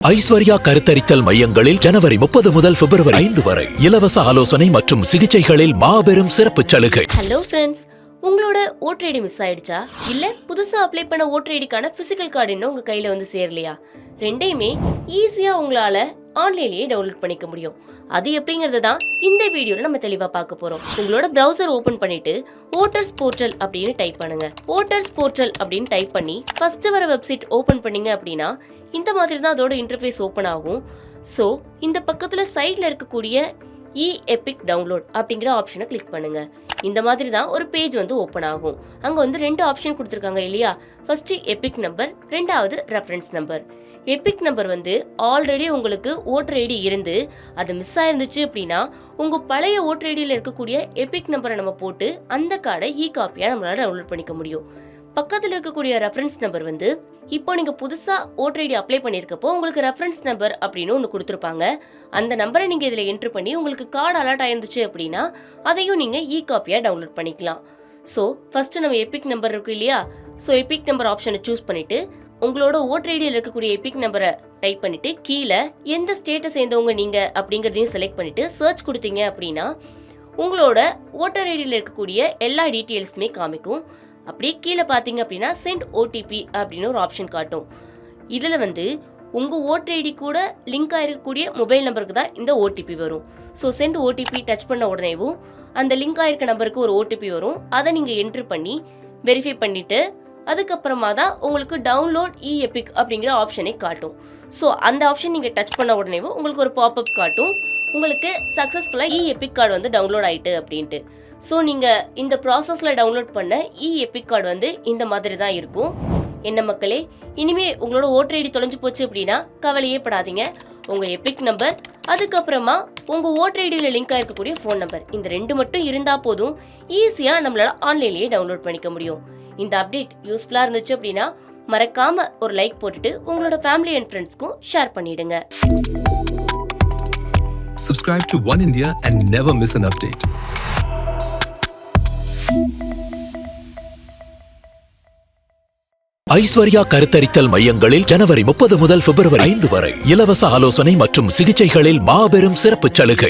ஐஸ்வர்யா கருத்தரித்தல் மையங்களில் ஜனவரி முப்பது முதல் பிப்ரவரி ஐந்து வரை இலவச ஆலோசனை மற்றும் சிகிச்சைகளில் மாபெரும் சிறப்பு சலுகை. ஹலோ ஃப்ரெண்ட்ஸ் உங்களோட ஓட்டர் ஐடி மிஸ் ஆயிடுச்சா? இல்ல புதுசா அப்ளை பண்ண ஓட்டர் ஐடிக்கான பிசிக்கல் கார்டு இன்னும் உங்க கையில வந்து சேரலையா? ரெண்டையுமே ஈஸியா உங்களால ஆன்லைன்லயே டவுன்லோட் பண்ணிக்க முடியும். அது எப்படிங்கறது தான் இந்த வீடியோல நம்ம தெளிவா பார்க்க போறோம். உங்களோட ப்ரௌசர் ஓபன் பண்ணிட்டு ஓட்டர்ஸ் போர்ட்டல் அப்படின்னு டைப் பண்ணுங்க. ஓட்டர்ஸ் போர்ட்டல் அப்படின்னு டைப் பண்ணி ஃபர்ஸ்ட் வர வெப்சைட் ஓபன் பண்ணீங்க அப்படின்னா இந்த மாதிரி தான் அதோட இன்டர்ஃபேஸ் ஓப்பன் ஆகும். ஸோ இந்த பக்கத்துல சைட்ல இருக்கக்கூடிய இ எபிக் டவுன்லோட் அப்படிங்கிற ஆப்ஷனை கிளிக் பண்ணுங்க. இந்த மாதிரி தான் ஒரு பேஜ் வந்து ஓப்பன் ஆகும். அங்க வந்து ரெண்டு ஆப்ஷன் கொடுத்துருக்காங்க இல்லையா? ஃபர்ஸ்ட் எபிக் நம்பர் ரெண்டாவது ரெஃபரன்ஸ் நம்பர் எபிக் நம்பர் வந்து ஆல்ரெடி உங்களுக்கு ஓட்டர் ஐடி இருந்து அது மிஸ் ஆயிருந்துச்சு அப்படின்னா உங்க பழைய ஓட்டர் ஐடியில் இருக்கக்கூடிய எபிக் நம்பரை நம்ம போட்டு அந்த கார்டை இ காப்பியாக நம்மளால டவுன்லோட் பண்ணிக்க முடியும். பக்கத்தில் இருக்கக்கூடிய ரெஃபரன்ஸ் நம்பர் வந்து இப்போ நீங்கள் புதுசாக ஓட்டர் ஐடி அப்ளை பண்ணியிருக்கப்போ உங்களுக்கு ரெஃபரன்ஸ் நம்பர் அப்படின்னு ஒன்று கொடுத்துருப்பாங்க. அந்த நம்பரை நீங்கள் இதில் என்ட்ரு பண்ணி உங்களுக்கு கார்டு அலர்ட் ஆயிருந்துச்சு அப்படின்னா அதையும் நீங்கள் இ காப்பியாக டவுன்லோட் பண்ணிக்கலாம். ஸோ ஃபஸ்ட்டு நம்ம எபிக் நம்பர் இருக்கு இல்லையா? ஸோ எபிக் நம்பர் ஆப்ஷனை சூஸ் பண்ணிவிட்டு உங்களோட ஓட்டர் ஐடியில் இருக்கக்கூடிய எபிக் நம்பரை டைப் பண்ணிவிட்டு கீழே எந்த ஸ்டேட்டை சேர்ந்தவங்க நீங்கள் அப்படிங்கிறதையும் செலக்ட் பண்ணிவிட்டு சர்ச் கொடுத்தீங்க அப்படின்னா உங்களோட ஓட்டர் ஐடியில் இருக்கக்கூடிய எல்லா டீட்டெயில்ஸுமே காமிக்கும். அப்படியே கீழே பார்த்தீங்க அப்படின்னா சென்ட் ஓடிபி அப்படின்னு ஒரு ஆப்ஷன் காட்டும். இதில் வந்து உங்கள் ஓட்டர் ஐடி கூட லிங்க் ஆகிருக்கக்கூடிய மொபைல் நம்பருக்கு தான் இந்த ஓடிபி வரும். ஸோ சென்ட் ஓடிபி டச் பண்ண உடனேவும் அந்த லிங்க் ஆகிருக்க நம்பருக்கு ஒரு ஓடிபி வரும். அதை நீங்கள் என்ட்ரு பண்ணி வெரிஃபை பண்ணிவிட்டு அதுக்கப்புறமா தான் உங்களுக்கு டவுன்லோட் இ எபிக் அப்படிங்கிற ஆப்ஷனை காட்டும். ஸோ அந்த ஆப்ஷன் நீங்கள் டச் பண்ண உடனேவும் உங்களுக்கு ஒரு பாப்அப் காட்டும். உங்களுக்கு சக்ஸஸ்ஃபுல்லாக இ எபிக் கார்டு வந்து டவுன்லோட் ஆகிட்டு அப்படின்ட்டு. ஸோ நீங்கள் இந்த ப்ராசஸில் டவுன்லோட் பண்ண இ எபிக் கார்டு வந்து இந்த மாதிரி தான் இருக்கும். என்ன மக்களே இனிமே உங்களோட ஓட்டர் ஐடி தொலைஞ்சு போச்சு அப்படின்னா கவலையே படாதீங்க. உங்கள் எபிக் நம்பர் அதுக்கப்புறமா உங்கள் ஓட்டர் ஐடியில் லிங்க் ஆயிருக்கக்கூடிய ஃபோன் நம்பர் இந்த ரெண்டு மட்டும் இருந்தால் போதும். ஈஸியாக நம்மளால் ஆன்லைன்லேயே டவுன்லோட் பண்ணிக்க முடியும். இந்த அப்டேட் யூஸ்ஃபுல்லாக இருந்துச்சு அப்படின்னா மறக்காமல் ஒரு லைக் போட்டுட்டு உங்களோட ஃபேமிலி அண்ட் ஃப்ரெண்ட்ஸ்க்கும் ஷேர் பண்ணிவிடுங்க Subscribe to One India and never miss an update. Aishwarya கருத்தரித்தல் மையங்களில் ஜனவரி முப்பது முதல் பிப்ரவரி ஐந்து வரை இலவச ஆலோசனை மற்றும் சிகிச்சைகளில் மாபெரும் சிறப்பு சலுகை